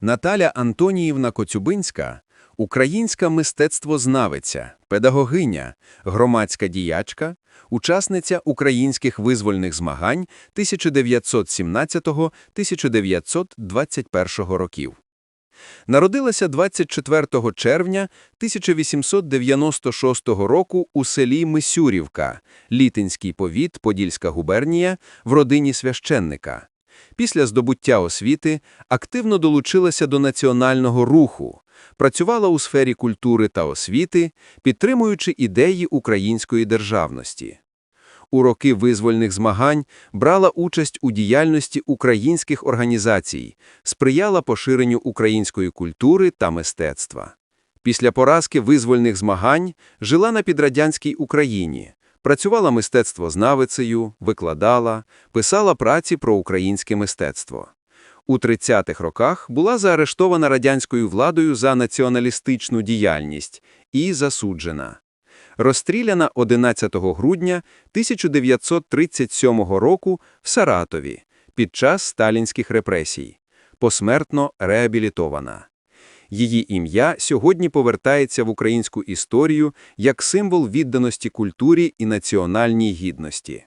Наталя Антоніївна Коцюбинська – українська мистецтвознавиця, педагогиня, громадська діячка, учасниця українських визвольних змагань 1917-1921 років. Народилася 24 червня 1896 року у селі Мисюрівка, Літинський повіт, Подільська губернія, в родині священника. Після здобуття освіти активно долучилася до національного руху, працювала у сфері культури та освіти, підтримуючи ідеї української державності. У роки визвольних змагань брала участь у діяльності українських організацій, сприяла поширенню української культури та мистецтва. Після поразки визвольних змагань жила на підрадянській Україні, працювала мистецтвознавицею, викладала, писала праці про українське мистецтво. У 30-х роках була заарештована радянською владою за націоналістичну діяльність і засуджена. Розстріляна 11 грудня 1937 року в Саратові під час сталінських репресій, посмертно реабілітована. Її ім'я сьогодні повертається в українську історію як символ відданості культурі і національній гідності.